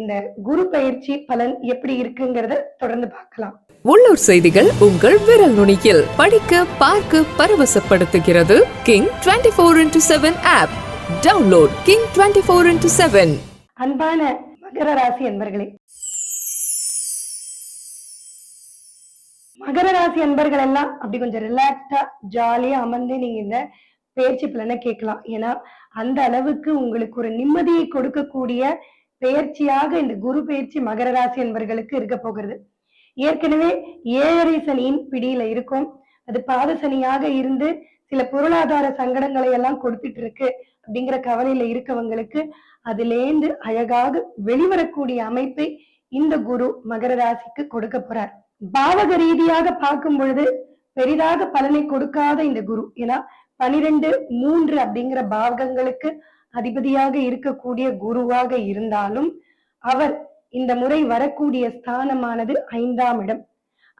இந்த குரு பயிற்சி பலன் எப்படி இருக்குங்கிறத தொடர்ந்து பார்க்கலாம். உள்ளூர் செய்திகள் உங்கள் விரல் நுனியில். படிக்க பார்க்க பரவசப்படுத்துகிறது King twenty four into seven app download King twenty four into seven அன்பான மகர ராசி அன்பர்களே. மகர ராசி அன்பர்கள் எல்லாம் அப்படி கொஞ்சம் ரிலாக்ஸ்டா ஜாலியா அமர்ந்து நீங்க இந்த பெயர்ச்சி பலனை கேட்கலாம். ஏன்னா அந்த அளவுக்கு உங்களுக்கு ஒரு நிம்மதியை கொடுக்கக்கூடிய பயிற்சியாக இந்த குரு பயிற்சி மகர ராசி அன்பர்களுக்கு இருக்க போகிறது. ஏற்கனவே ஏழரை சனியின் பிடியில இருக்கும். அது பாத சனியாக இருந்து சில பொருளாதார சங்கடங்களை எல்லாம் கொடுத்துட்டு இருக்கு அப்படிங்கிற கவலையில இருக்கவங்களுக்கு அதுலேந்து அழகாக வெளிவரக்கூடிய அமைப்பை இந்த குரு மகர ராசிக்கு கொடுக்க போறார். பாவக ரீதியாக பார்க்கும் பொழுது பெரிதாக பலனை கொடுக்காத இந்த குரு. ஏன்னா பனிரெண்டு மூன்று அப்படிங்கிற பாவகங்களுக்கு அதிபதியாக இருக்கக்கூடிய குருவாக இருந்தாலும் அவர் இந்த முறை வரக்கூடிய ஸ்தானமானது ஐந்தாம் இடம்.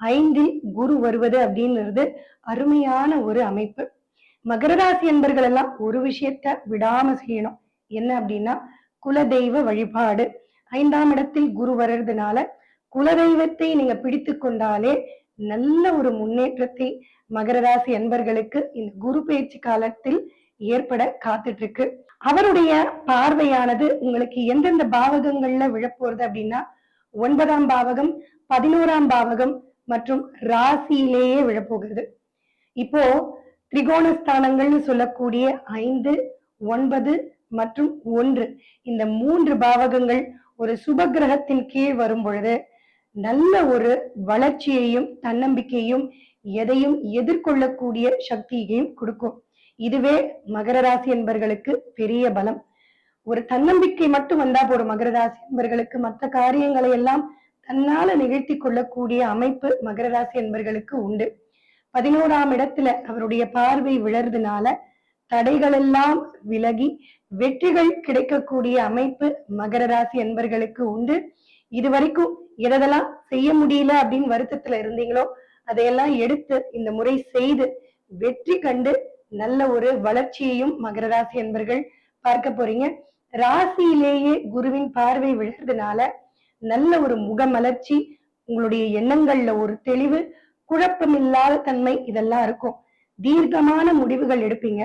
ஐந்தில் குரு வருவது அப்படின்றது அருமையான ஒரு அமைப்பு. மகரராசி என்பர்கள் எல்லாம் ஒரு விஷயத்த விடாம செய்யணும். என்ன அப்படின்னா குலதெய்வ வழிபாடு. ஐந்தாம் இடத்தில் குரு வர்றதுனால குலதெய்வத்தை நீங்க பிடித்து கொண்டாலே நல்ல ஒரு முன்னேற்றத்தை மகர ராசி அன்பர்களுக்கு இந்த குரு பயிற்சி காலத்தில் ஏற்பட காத்துட்டு இருக்கு. அவருடைய பார்வையானது உங்களுக்கு எந்தெந்த பாவகங்கள்ல விழப்போறது அப்படின்னா ஒன்பதாம் பாவகம் பதினோராம் பாவகம் மற்றும் ராசியிலேயே விழப்போகிறது. இப்போ திரிகோணஸ்தானங்கள்னு சொல்லக்கூடிய ஐந்து ஒன்பது மற்றும் ஒன்று இந்த மூன்று பாவகங்கள் ஒரு சுப கிரகத்தின் கீழ் வரும் பொழுது நல்ல ஒரு வளர்ச்சியையும் தன்னம்பிக்கையும் எதையும் எதிர்கொள்ளக்கூடிய சக்தியையும் கொடுக்கும். இதுவே மகர ராசி என்பர்களுக்கு பெரிய பலம். ஒரு தன்னம்பிக்கை மட்டும் வந்தா போதும். மகர ராசி என்பர்களுக்கு மற்ற காரியங்களை எல்லாம் தன்னால நிகழ்த்தி கொள்ளக்கூடிய அமைப்பு மகர ராசி என்பர்களுக்கு உண்டு. பதினோராம் இடத்துல அவருடைய பார்வை விழறதுனால தடைகள் எல்லாம் விலகி வெற்றிகள் கிடைக்கக்கூடிய அமைப்பு மகர ராசி என்பர்களுக்கு உண்டு. இது வரைக்கும் எதெல்லாம் செய்ய முடியல அப்படின்னு வருத்தத்துல இருந்தீங்களோ அதையெல்லாம் எடுத்து இந்த முறை செய்து வெற்றி கண்டு நல்ல ஒரு வளர்ச்சியையும் மகர ராசி என்பர்கள் பார்க்க போறீங்க. ராசியிலேயே குருவின் பார்வை விழுறதுனால நல்ல ஒரு முகமலர்ச்சி உங்களுடைய எண்ணங்கள்ல ஒரு தெளிவு குழப்பமில்லாத தன்மை இதெல்லாம் இருக்கும். தீர்க்கமான முடிவுகள் எடுப்பீங்க.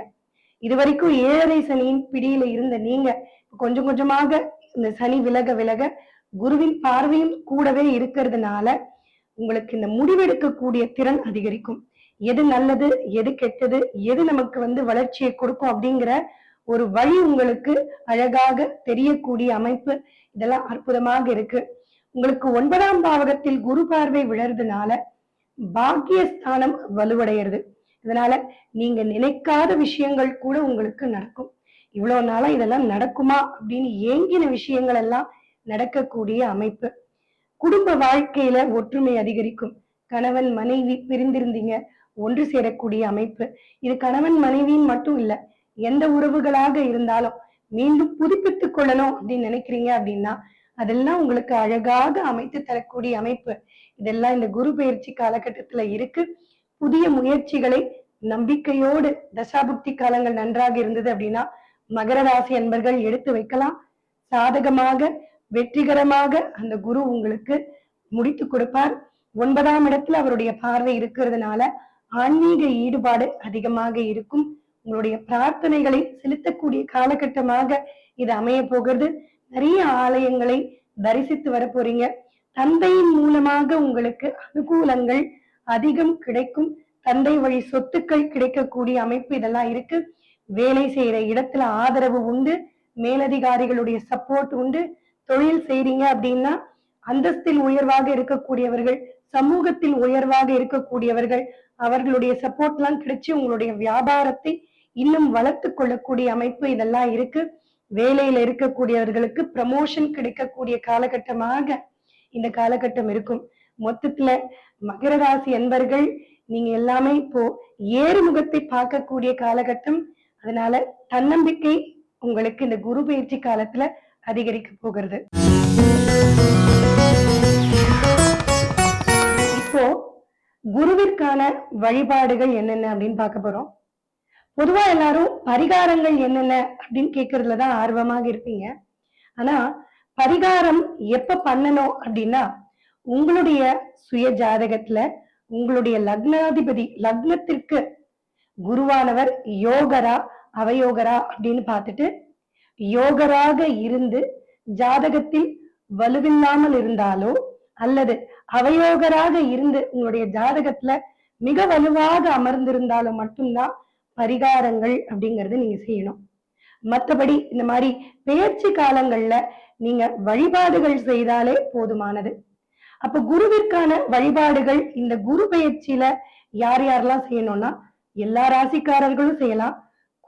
இதுவரைக்கும் ஏழரை சனியின் பிடியில இருந்த நீங்க கொஞ்சம் கொஞ்சமாக இந்த சனி விலக விலக குருவின் பார்வையும் கூடவே இருக்கிறதுனால உங்களுக்கு இந்த முடிவெடுக்கக்கூடிய திறன் அதிகரிக்கும். எது நல்லது எது கெட்டது எது நமக்கு வந்து வளர்ச்சியை கொடுக்கும் அப்படிங்கிற ஒரு வழி உங்களுக்கு அழகாக தெரியக்கூடிய அமைப்பு இதெல்லாம் அற்புதமாக இருக்கு. உங்களுக்கு ஒன்பதாம் பாவகத்தில் குரு பார்வை விழறதுனால பாக்கியஸ்தானம் வலுவடைகிறது இதனால நீங்க நினைக்காத விஷயங்கள் கூட உங்களுக்கு நடக்கும். இவ்வளவு நாளா இதெல்லாம் நடக்குமா அப்படின்னு ஏங்கின விஷயங்கள் எல்லாம் நடக்கக்கூடிய அமைப்பு. குடும்ப வாழ்க்கையில ஒற்றுமை அதிகரிக்கும். கணவன் மனைவி பிரிந்திருந்தீங்க. ஒன்று சேரக்கூடிய அமைப்பு. இது கணவன் மனைவியின் மட்டும் இல்ல எந்த உறவுகளாக இருந்தாலும் மீண்டும் புதுப்பித்துக் கொள்ளணும் அப்படின்னு நினைக்கிறீங்க அப்படின்னா அதெல்லாம் உங்களுக்கு அழகாக அமைத்து தரக்கூடிய அமைப்பு. இதெல்லாம் இந்த குரு பயிற்சி காலகட்டத்துல இருக்கு. புதிய முயற்சிகளை நம்பிக்கையோடு தசாபுக்தி காலங்கள் நன்றாக இருந்தது அப்படின்னா மகர ராசி அன்பர்கள் எடுத்து வைக்கலாம். சாதகமாக வெற்றிகரமாக அந்த குரு உங்களுக்கு முடித்து கொடுப்பார். ஒன்பதாம் இடத்துல அவருடைய பார்வை இருக்கிறதுனால ஆன்மீக ஈடுபாடு அதிகமாக இருக்கும். உங்களுடைய பிரார்த்தனைகளை செலுத்தக்கூடிய காலகட்டமாக இது அமைய போகிறது. நிறைய ஆலயங்களை தரிசித்து வர போறீங்க. தந்தையின் மூலமாக உங்களுக்கு அனுகூலங்கள் அதிகம் கிடைக்கும். தந்தை வழி சொத்துக்கள் கிடைக்கக்கூடிய அமைப்பு இதெல்லாம் இருக்கு. வேலை செய்யற இடத்துல ஆதரவு உண்டு. மேலதிகாரிகளுடைய சப்போர்ட் உண்டு. தொழில் செய்றீங்க அப்படின்னா அந்தஸ்தில் உயர்வாக இருக்கக்கூடியவர்கள் சமூகத்தில் உயர்வாக இருக்கக்கூடியவர்கள் அவர்களுடைய சப்போர்ட் எல்லாம் கிடைச்சு உங்களுடைய வியாபாரத்தை இன்னும் வளர்த்து கொள்ளக்கூடிய அமைப்பு இதெல்லாம் இருக்கு. வேலையில இருக்கக்கூடியவர்களுக்கு ப்ரமோஷன் கிடைக்கக்கூடிய காலகட்டமாக இந்த காலகட்டம் இருக்கும். மொத்தத்துல மகர ராசி என்பர்கள் நீங்க எல்லாமே இப்போ ஏறுமுகத்தை பார்க்கக்கூடிய காலகட்டம். அதனால தன்னம்பிக்கை உங்களுக்கு இந்த குரு பயிற்சி காலத்துல அதிகரிக்க போகிறது. குருவிற்கான வழிபாடுகள் என்னென்ன அப்படின்னு பார்க்க போறோம். பொதுவா எல்லாரும் பரிகாரங்கள் என்னென்ன அப்படின்னு கேட்கறதுல தான் ஆர்வமாக இருப்பீங்க. ஆனா பரிகாரம் எப்ப பண்ணணும் அப்படின்னா உங்களுடைய சுய ஜாதகத்துல உங்களுடைய லக்னாதிபதி லக்னத்திற்கு குருவானவர் யோகரா அவயோகரா அப்படின்னு பார்த்துட்டு யோகராக இருந்து ஜாதகத்தில் வலுவில்லாமல் இருந்தாலோ அல்லது அவயோகராக இருந்து உங்களுடைய ஜாதகத்துல மிக வலுவாக அமர்ந்திருந்தாலும் மட்டும்தான் பரிகாரங்கள் அப்படிங்கறது நீங்க செய்யணும். மற்றபடி இந்த மாதிரி பெயர்ச்சி காலங்கள்ல நீங்க வழிபாடுகள் செய்தாலே போதுமானது. அப்ப குருவிற்கான வழிபாடுகள் இந்த குரு பயிற்சியில யார் யாரெல்லாம் செய்யணும்னா எல்லா ராசிக்காரர்களும் செய்யலாம்.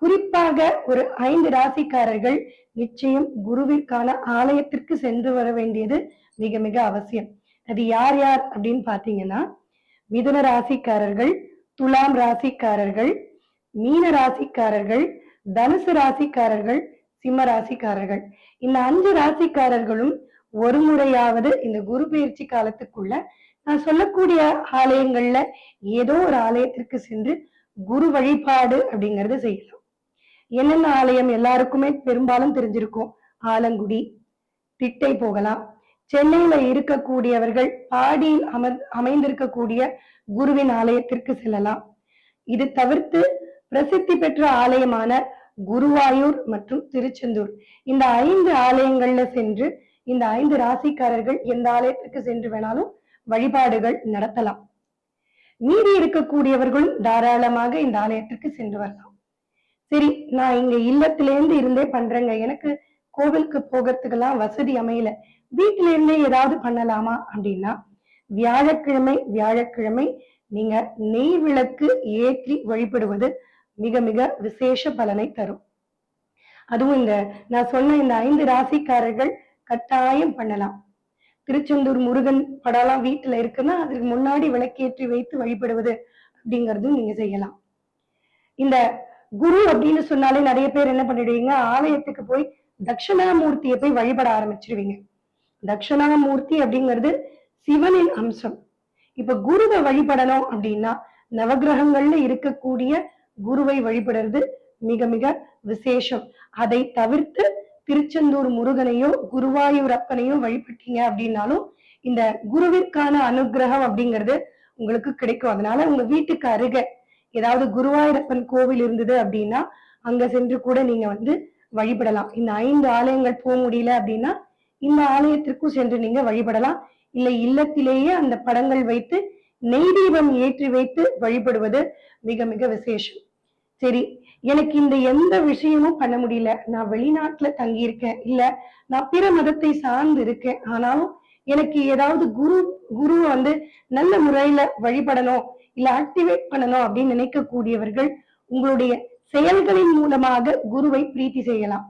குறிப்பாக ஒரு ஐந்து ராசிக்காரர்கள் நிச்சயம் குருவிற்கான ஆலயத்திற்கு சென்று வர வேண்டியது மிக மிக அவசியம். அது யார் யார் அப்படின்னு பாத்தீங்கன்னா மிதுன ராசிக்காரர்கள் துலாம் ராசிக்காரர்கள் மீன ராசிக்காரர்கள் தனுசு ராசிக்காரர்கள் சிம்ம ராசிக்காரர்கள். இந்த அஞ்சு ராசிக்காரர்களும் ஒரு முறையாவது இந்த குரு பயிற்சி காலத்துக்குள்ள நான் சொல்லக்கூடிய ஆலயங்கள்ல ஏதோ ஒரு ஆலயத்திற்கு சென்று குரு வழிபாடு அப்படிங்கறத செய்யலாம். என்னென்ன ஆலயம் எல்லாருக்குமே பெரும்பாலும் தெரிஞ்சிருக்கும். ஆலங்குடி திட்டை போகலாம் சென்னையில இருக்கக்கூடியவர்கள் பாடியில் அமர் அமைந்திருக்கக்கூடிய குருவின் ஆலயத்திற்கு செல்லலாம். இது தவிர்த்து பிரசித்தி பெற்ற ஆலயமான குருவாயூர் மற்றும் திருச்செந்தூர். இந்த ஐந்து ஆலயங்கள்ல சென்று இந்த ஐந்து ராசிக்காரர்கள் எந்த ஆலயத்திற்கு சென்று வேணாலும் வழிபாடுகள் நடத்தலாம். மீதி இருக்கக்கூடியவர்களும் தாராளமாக இந்த ஆலயத்திற்கு சென்று வரலாம். சரி நான் இங்க இல்லத்திலேருந்து இருந்தே பண்றேங்க. எனக்கு கோவிலுக்கு போகிறதுக்கெல்லாம் வசதி அமையல. வீட்டில இருந்தே ஏதாவது பண்ணலாமா அப்படின்னா வியாழக்கிழமை வியாழக்கிழமை நீங்க நெய் விளக்கு ஏற்றி வழிபடுவது மிக மிக விசேஷ பலனை தரும். அதுவும் இந்த நான் சொன்ன இந்த ஐந்து ராசிக்காரர்கள் கட்டாயம் பண்ணலாம். திருச்செந்தூர் முருகன் படம்லாம் வீட்டுல இருக்குன்னா அதுக்கு முன்னாடி விளக்கேற்றி வைத்து வழிபடுவது அப்படிங்கறதும் நீங்க செய்யலாம். இந்த குரு அப்படின்னு சொன்னாலே நிறைய பேர் என்ன பண்ணிடுவீங்க ஆலயத்துக்கு போய் தட்சிணாமூர்த்தியை போய் வழிபட ஆரம்பிச்சிருவீங்க. தட்சிணாமூர்த்தி அப்படிங்கிறது சிவனின் அம்சம். இப்ப குருவை வழிபடணும் அப்படின்னா நவகிரகங்கள்ல இருக்கக்கூடிய குருவை வழிபடுறது மிக மிக விசேஷம். அதை தவிர்த்து திருச்செந்தூர் முருகனையோ குருவாயூர் அப்பனையோ வழிபட்டீங்க அப்படின்னாலும் இந்த குருவிற்கான அனுகிரகம் அப்படிங்கிறது உங்களுக்கு கிடைக்கும். அதனால உங்க வீட்டுக்கு அருக ஏதாவது குருவாயூரப்பன் கோவில் இருந்தது அப்படின்னா அங்க சென்று கூட நீங்க வந்து வழிபடலாம். இந்த ஐந்து ஆலயங்கள் போக முடியல அப்படின்னா இந்த ஆலயத்திற்கும் சென்று நீங்க வழிபடலாம். இல்ல இல்லத்திலேயே அந்த படங்கள் வைத்து நெய் தீபம் ஏற்றி வைத்து வழிபடுவது மிக மிக விசேஷம். சரி எனக்கு இந்த எந்த விஷயமும் பண்ண முடியல. நான் வெளிநாட்டுல தங்கி இருக்கேன் இல்ல நான் பிற மதத்தை சார்ந்து இருக்கேன். ஆனாலும் எனக்கு ஏதாவது குரு குரு வந்து நல்ல முறையில வழிபடணும் இல்ல ஆக்டிவேட் பண்ணணும் அப்படின்னு நினைக்கக்கூடியவர்கள் உங்களுடைய செயல்களின் மூலமாக குருவை பிரீத்தி செய்யலாம்.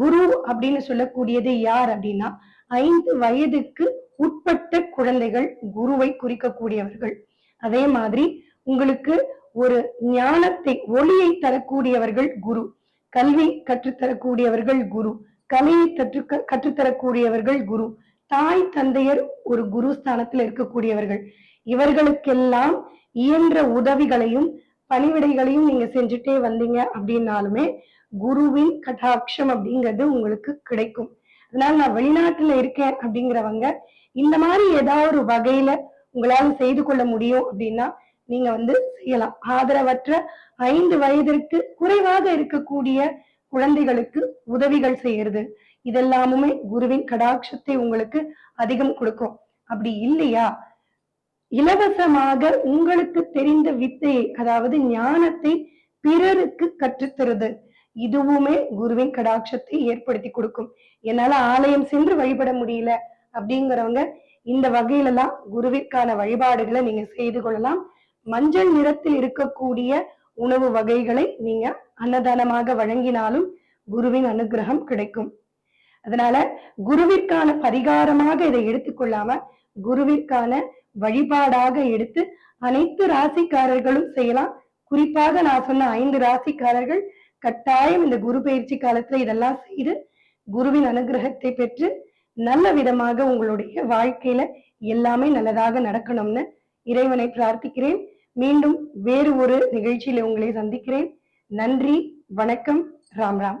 குரு அப்படின்னு சொல்லக்கூடியது யார் அப்படின்னா ஐந்து வயதுக்கு உட்பட்ட குழந்தைகள் குருவை குறிக்கக்கூடியவர்கள். அதே மாதிரி உங்களுக்கு ஒரு ஞானத்தை ஒளியை தரக்கூடியவர்கள் குரு கல்வி கற்றுத்தரக்கூடியவர்கள் குரு கலையை கற்று கற்றுத்தரக்கூடியவர்கள் குரு தாய் தந்தையர் ஒரு குரு ஸ்தானத்தில் இருக்கக்கூடியவர்கள். இவர்களுக்கெல்லாம் இயன்ற உதவிகளையும் பணிவிடைகளையும் நீங்க செஞ்சுட்டே வந்தீங்க அப்படின்னாலுமே குருவின் கடாட்சம் அப்படிங்கிறது உங்களுக்கு கிடைக்கும். அதனால நான் வெளிநாட்டுல இருக்கேன் அப்படிங்கிறவங்க இந்த மாதிரி ஏதாவது ஒரு வகையில உங்களால செய்து கொள்ள முடியும் அப்படின்னா நீங்க வந்து செய்யலாம். ஆதரவற்ற ஐந்து வயதிற்கு குறைவாக இருக்கக்கூடிய குழந்தைகளுக்கு உதவிகள் செய்யறது. இதெல்லாமுமே குருவின் கடாட்சத்தை உங்களுக்கு அதிகம் கொடுக்கும். அப்படி இல்லையா? இலவசமாக உங்களுக்கு தெரிந்த வித்தையை அதாவது ஞானத்தை பிறருக்கு கற்றுத்தருது. இதுவுமே குருவின் கடாட்சத்தை ஏற்படுத்தி கொடுக்கும். என்னால ஆலயம் சென்று வழிபட முடியல அப்படிங்கிறவங்க இந்த வகையில எல்லாம் குருவிற்கான வழிபாடுகளை நீங்க செய்து கொள்ளலாம். மஞ்சள் நிறத்தில் இருக்கக்கூடிய உணவு வகைகளை நீங்க அன்னதானமாக வழங்கினாலும் குருவின் அனுகிரகம் கிடைக்கும். அதனால குருவிற்கான பரிகாரமாக இதை எடுத்துக்கொள்ளாம குருவிற்கான வழிபாடாக எடுத்து அனைத்து ராசிக்காரர்களும் செய்யலாம். குறிப்பாக நான் சொன்ன ஐந்து ராசிக்காரர்கள் கட்டாயம் இந்த குரு பயிற்சி காலத்துல இதெல்லாம் செய்து குருவின் அனுகிரகத்தை பெற்று நல்ல விதமாக உங்களுடைய வாழ்க்கையில எல்லாமே நல்லதாக நடக்கணும்னு இறைவனை பிரார்த்திக்கிறேன். மீண்டும் வேறு ஒரு நிகழ்ச்சியில உங்களை சந்திக்கிறேன். நன்றி வணக்கம் ராம் ராம்.